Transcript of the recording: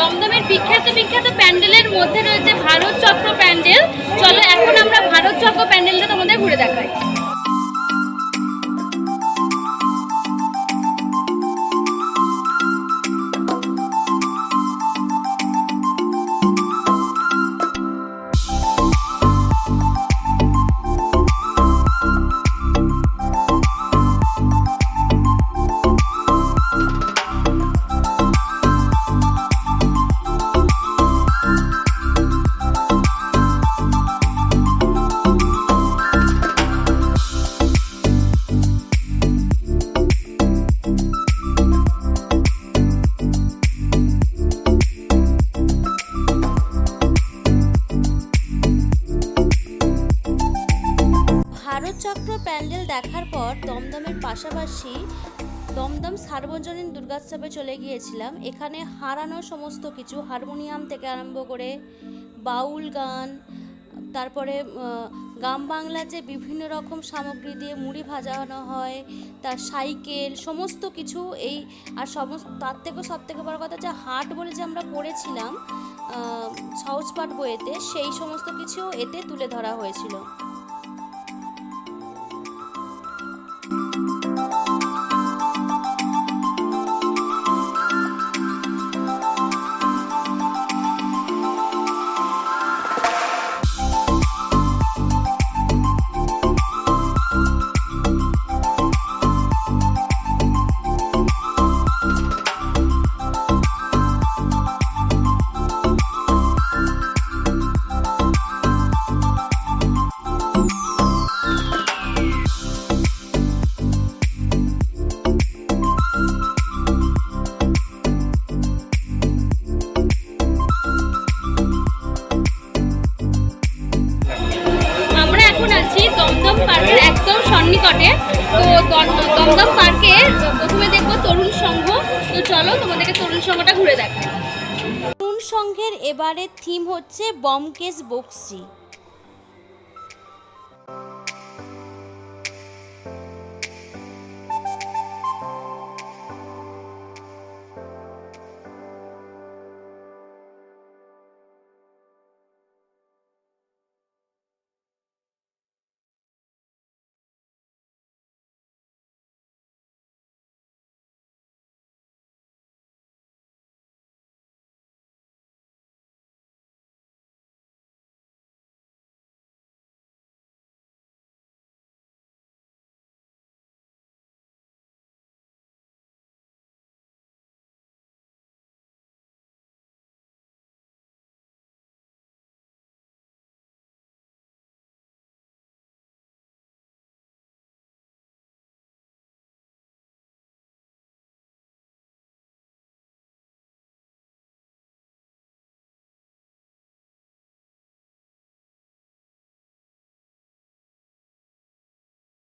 দমদমের বিখ্যাত বিখ্যাত প্যান্ডেলের মধ্যে রয়েছে ভারত চক্র প্যান্ডেল। চলো, এখন আমরা ভারত চক্র প্যান্ডেলটা ভারত চক্র প্যান্ডেল দেখার পর দমদমের পাশাপাশি দমদম সার্বজনীন দুর্গোৎসবে চলে গিয়েছিলাম। এখানে হারানো সমস্ত কিছু, হারমোনিয়াম থেকে আরম্ভ করে বাউল গান, তারপরে গ্রাম বাংলার যে বিভিন্ন রকম সামগ্রী দিয়ে মুড়ি ভাজানো হয়, তার সাইকেল, সমস্ত কিছু এই, আর সমস্ত, তার থেকেও সব থেকে বড় কথা যে হাট বলে যে আমরা পড়েছিলাম সহজপাঠ বইয়েতে, সেই সমস্ত কিছু এতে তুলে ধরা হয়েছিল। তো দম- দমদম পার্কে প্রথমে দেখব তরুণ সংঘ। তো চলো তোমাদেরকে তরুণ সংঘটা ঘুরে দেখাই। তরুণ সংঘের এবারের থিম হচ্ছে বমকেশ বক্সি।